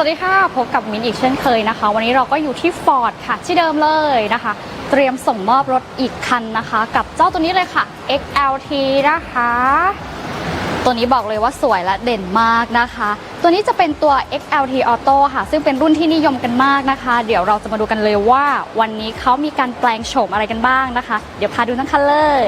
วัสดีค่ะ พบกับมินอีกเช่นเคยนะคะ วันนี้เราก็อยู่ที่ฟอร์ดค่ะ ที่เดิมเลยนะคะ เตรียมส่งมอบรถอีกคันนะคะ กับเจ้าตัวนี้เลยค่ะ XLT นะคะ ตัวนี้บอกเลยว่าสวยและเด่นมากนะคะ ตัวนี้จะเป็นตัว XLT Auto ค่ะ ซึ่งเป็นรุ่นที่นิยมกันมากนะคะ เดี๋ยวเราจะมาดูกันเลยว่า วันนี้เขามีการแปลงโฉมอะไรกันบ้างนะคะ เดี๋ยวพาดูทั้งคันเลย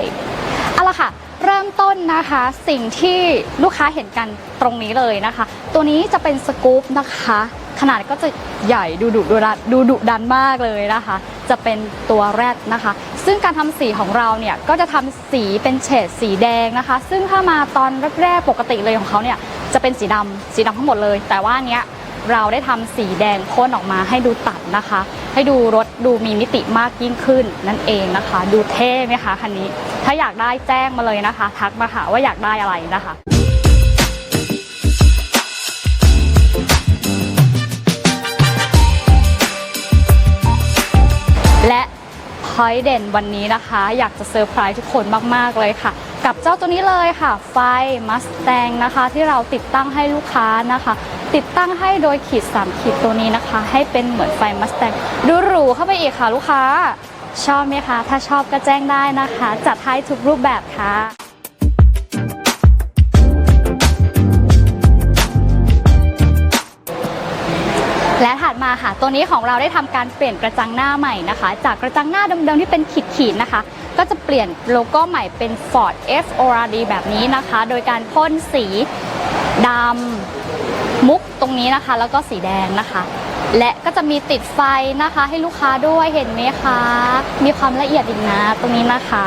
เอาละค่ะ เริ่มต้นนะคะสิ่งที่ลูกค้าเห็นกันตรงนี้เลยนะคะ ตัวนี้จะเป็นสกู๊ปนะคะ ขนาดก็จะใหญ่ดูดุดูดันดูดุดันมากเลยนะคะ จะเป็นตัวแรดนะคะ ซึ่งการทำสีของเราเนี่ยก็จะทำสีเป็นเฉดสีแดงนะคะ ซึ่งถ้ามาตอนแรกๆปกติเลยของเขาเนี่ยจะเป็นสีดำสีดำทั้งหมดเลย แต่ว่าเนี้ย เราได้ทำสีแดงพ่นออกมาให้ดูตัดนะคะ ให้ดูรถดูมีมิติมากยิ่งขึ้นนั่นเองนะคะ ดูเท่ไหมคะคันนี้ ถ้าอยากได้แจ้งมาเลยนะคะ ทักมาค่ะว่าอยากได้อะไรนะคะและ อยเด่นวันนี้นะคะ อยากจะเซอร์ไพรส์ทุกคนมาก ๆ เลยค่ะ กับเจ้าตัวนี้เลยค่ะ ไฟมัสแตงนะคะ ที่เราติดตั้งให้ลูกค้านะคะ ติดตั้งให้โดยขีด 3 ขีดตัวนี้นะคะ ให้เป็นเหมือนไฟมัสแตงดูหรูเข้าไปอีกค่ะลูกค้า ชอบไหมคะ ถ้าชอบก็แจ้งได้นะคะ จัดให้ทุกรูปแบบค่ะ มาค่ะ ตัวนี้ของเราได้ทำการเปลี่ยนกระจังหน้าใหม่นะคะ จากกระจังหน้าเดิมๆที่เป็นขีดๆนะคะ ก็จะเปลี่ยนโลโก้ใหม่เป็น Ford F O R D แบบนี้นะคะ โดยการพ่นสีดำมุกตรงนี้นะคะ แล้วก็สีแดงนะคะ และก็จะมีติดไฟนะคะ ให้ลูกค้าด้วยเห็นไหมคะ มีความละเอียดอีกนะตรงนี้นะคะ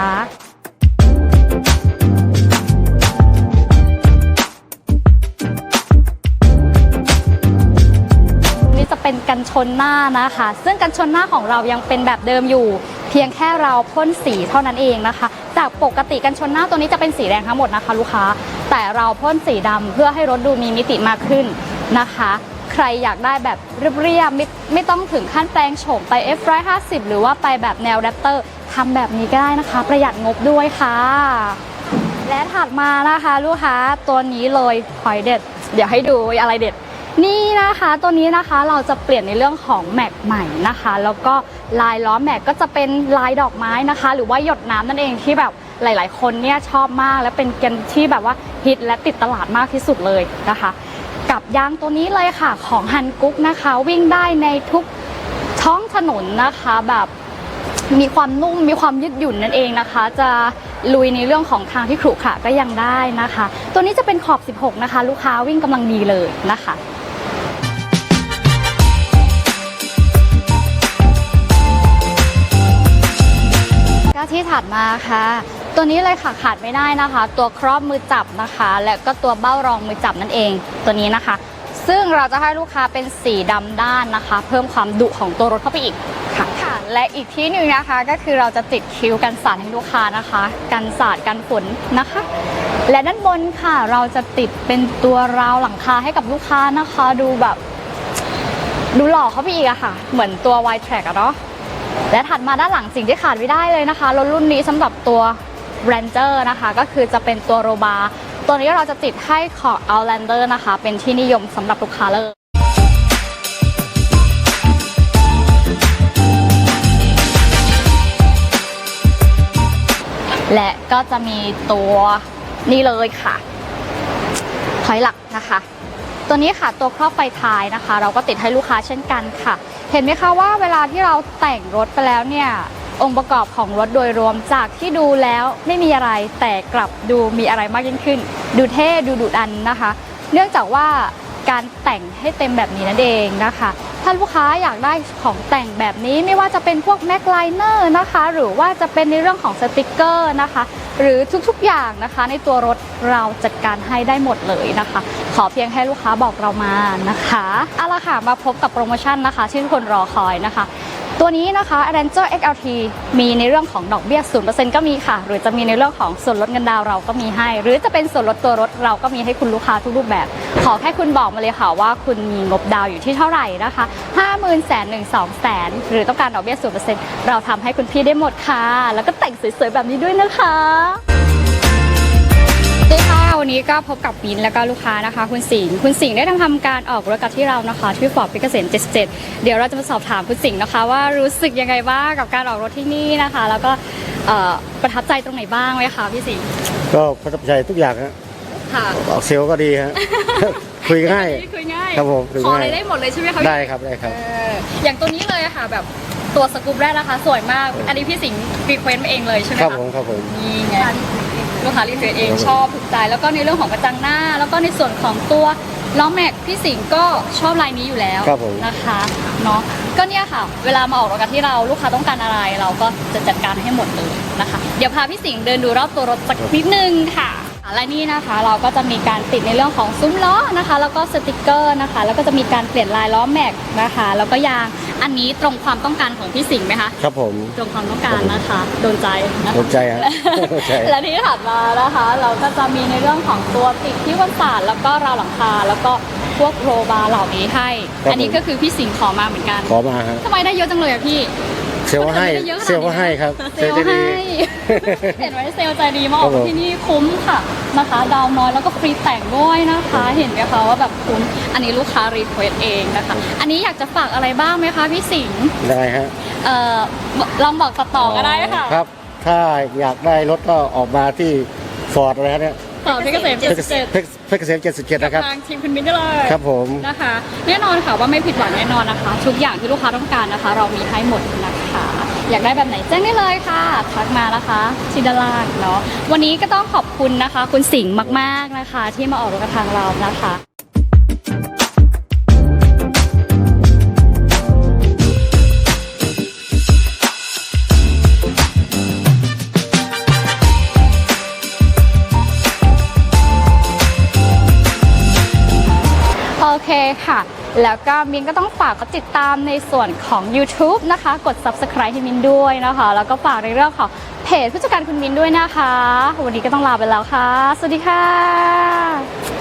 เป็นกันชนหน้านะคะ ซึ่งกันชนหน้าของเรายังเป็นแบบเดิมอยู่ เพียงแค่เราพ่นสีเท่านั้นเองนะคะ จากปกติกันชนหน้าตัวนี้จะเป็นสีแดงทั้งหมดนะคะ ลูกค้า แต่เราพ่นสีดำเพื่อให้รถดูมีมิติมากขึ้นนะคะ ใครอยากได้แบบเรียบๆไม่ไม่ต้องถึงขั้นแปลงโฉมไป F150 หรือว่าไปแบบแนวแรปเตอร์ทำแบบนี้ก็ได้นะคะ ประหยัดงบด้วยค่ะและถัดมานะคะ ลูกค้าตัวนี้เลยหอยเด็ด เดี๋ยวให้ดูอะไรเด็ด นี่นะคะตัวนี้นะคะเราจะเปลี่ยนในเรื่องของแม็กใหม่นะคะ แล้วก็ลายล้อแม็กก็จะเป็นลายดอกไม้นะคะ หรือว่าหยดน้ำนั่นเองที่แบบหลาย ๆ คนเนี่ยชอบมากและเป็นเกณฑ์ที่แบบว่าฮิตและติดตลาดมากที่สุดเลยนะคะ กับยางตัวนี้เลยค่ะของฮันกุ๊กนะคะ วิ่งได้ในทุกท้องถนนนะคะแบบมีความนุ่มมีความยืดหยุ่นนั่นเองนะคะ จะลุยในเรื่องของทางที่ขรุขระก็ยังได้นะคะ ตัวนี้จะเป็นขอบ 16 นะคะ ลูกค้าวิ่งกำลังดีเลยนะคะ ที่ถัดมาค่ะ ตัวนี้เลยค่ะขาดไม่ได้นะคะ ตัวครอบมือจับนะคะ และก็ตัวเบ้ารองมือจับนั่นเอง ตัวนี้นะคะ ซึ่งเราจะให้ลูกค้าเป็นสีดำด้านนะคะ เพิ่มความดุของตัวรถเข้าไปอีกค่ะค่ะและอีกที่หนึ่งนะคะก็คือเราจะติดคิ้วกันสาดให้ลูกค้านะคะ กันสาดกันฝนนะคะ และด้านบนค่ะเราจะติดเป็นตัวราวหลังคาให้กับลูกค้านะคะ ดูแบบ ดูหล่อเข้าไปอีกอะค่ะ เหมือนตัว Y Track อะเนาะ และถัดมาด้านหลังสิ่งที่ขาดไม่ได้เลยนะคะรถรุ่นนี้สำหรับตัว Ranger นะคะก็คือจะเป็นตัวโรบาร์ตัวนี้เราจะติดให้ของ Outlander นะคะ เป็นที่นิยมสำหรับลูกค้าเลยและก็จะมีตัวนี่เลยค่ะถอยหลักนะคะ ตัวนี้ค่ะตัวครอบไฟท้ายนะคะ เราก็ติดให้ลูกค้าเช่นกันค่ะ เห็นไหมคะว่าเวลาที่เราแต่งรถไปแล้วเนี่ยองค์ประกอบของรถโดยรวมจากที่ดูแล้วไม่มีอะไรแต่กลับดูมีอะไรมากยิ่งขึ้น ดูเท่ดูดุดันนะคะ เนื่องจากว่าการแต่งให้เต็มแบบนี้นั่นเองนะคะ ถ้าลูกค้าอยากได้ของแต่งแบบนี้ไม่ว่าจะเป็นพวกแม็กไลเนอร์นะคะ หรือว่าจะเป็นในเรื่องของสติกเกอร์นะคะ หรือทุกๆอย่างนะคะ ในตัวรถเราจัดการให้ได้หมดเลยนะคะ ขอเพียงให้ลูกค้าบอกเรามานะคะเอาละค่ะมาพบกับโปรโมชั่นนะคะที่ทุกคนรอคอยนะคะตัวนี้นะคะ Ranger XLT มีในเรื่องของดอกเบี้ย 0%ก็มีค่ะ หรือจะมีในเรื่องของส่วนลดเงินดาวเราก็มีให้ หรือจะเป็นส่วนลดตัวรถเราก็มีให้คุณลูกค้าทุกรูปแบบ ขอแค่คุณบอกมาเลยค่ะว่าคุณมีงบดาวน์อยู่ที่เท่าไหร่นะคะ5 0 0 0 0แสนหนึ่งสองแสนหรือต้องการดอกเบี้ย0%เราทำให้คุณพี่ได้หมดค่ะ แล้วก็แต่งสวยๆแบบนี้ด้วยนะคะสวัสดีค่ะวันนี้ก็พบกับมินแล้วก็ลูกค้านะคะ คุณสิงห์คุณสิงห์ได้ทำการออกรถกับที่เรานะคะ ที่ฟอร์ดพิกเกษม77 เดี๋ยวเราจะมาสอบถามคุณสิงห์นะคะ ว่ารู้สึกยังไงบ้างกับการออกรถที่นี่นะคะ แล้วก็เอ่อประทับใจตรงไหนบ้างไหมคะพี่สิงห์ก็ประทับใจทุกอย่างฮะ ค่ะออกเซลล์ก็ดีฮะ คุยง่าย คุยง่ายครับผมคุยของ่าย อะไรได้หมดเลยใช่ไหมคะพี่ได้ครับได้ครับ เอออย่างตัวนี้เลยอะค่ะแบบตัวสกูปแรกนะคะ สวยมาก อันนี้พี่สิงห์รีเควสมาเองเลยใช่ไหมครับคะผมครับผม นี่ไงลูกค้ารีเควสเองครับผม ชอบถูกใจแล้วก็ในเรื่องของกระจังหน้า แล้วก็ในส่วนของตัวล้อแม็กพี่สิงห์ก็ชอบลายนี้อยู่แล้วครับผม นะคะเนาะก็เนี่ยค่ะ เวลามาออกรถกันที่เราลูกค้าต้องการอะไรเราก็จะจัดการให้หมดเลยนะคะ เดี๋ยวพาพี่สิงห์เดินดูรอบตัวรถสักนิดนึงค่ะ และนี่นะคะเราก็จะมีการติดในเรื่องของซุ้มล้อนะคะ แล้วก็สติกเกอร์นะคะ แล้วก็จะมีการเปลี่ยนลายล้อแม็กนะคะ แล้วก็ยางอันนี้ตรงความต้องการของพี่สิงห์ไหมคะ ครับผมตรงความต้องการนะคะโดนใจนะคะสนใจฮะสนใจ และที่ถัดมานะคะ เราก็จะมีในเรื่องของตัวติดที่วันศาสตร์แล้วก็ราวหลังคาแล้วก็พวกโรบาร์เหล่านี้ให้ ครับอันนี้ก็คือพี่สิงห์ขอมาเหมือนกันขอมาฮะทำไมได้เยอะจังเลยอะพี่เซลล์ให้คนอื่นไม่ได้เยอะขนาดนี้ เซลล์ก็ให้ครับเซลล์ใจดีให้เห็นไหมเซลล์ใจดีมากครับผม ที่นี่คุ้มค่ะนะคะ ดาวน้อยแล้วก็ฟรีแต่งด้วยนะคะ เห็นไหมคะว่าแบบคุ้ม อันนี้ลูกค้ารีเควสเองนะคะ อันนี้อยากจะฝากอะไรบ้างไหมคะพี่สิงห์ได้ฮะเอ่อลองบอกต่อๆก็ได้ค่ะครับ ถ้าอยากได้รถก็ออกมาที่ฟอร์ดอะไรฮะเนี่ยต่อเพชรเกษมเพชรเกษม77เพชรเกษม77 นะครับ ทางทีมคุณมิ้นได้เลย ครับผม นะคะแน่นอนค่ะว่าไม่ผิดหวังแน่นอนนะคะ ทุกอย่างที่ลูกค้าต้องการนะคะ เรามีให้หมดนะคะ อยากได้แบบไหนแจ้งได้เลยค่ะทักมานะคะที่ด้าลางเนาะวันนี้ก็ต้องขอบคุณนะคะ คุณสิงห์มากๆนะคะ ที่มาออกรถกับทางเรานะคะโอเคค่ะ แล้วก็มินก็ต้องฝากกดติดตามในส่วนของ YouTube นะคะ กด Subscribe ให้มินด้วยนะคะ แล้วก็ฝากในเรื่องของเพจผู้จัดการคุณมินด้วยนะคะ วันนี้ก็ต้องลาไปแล้วค่ะ สวัสดีค่ะ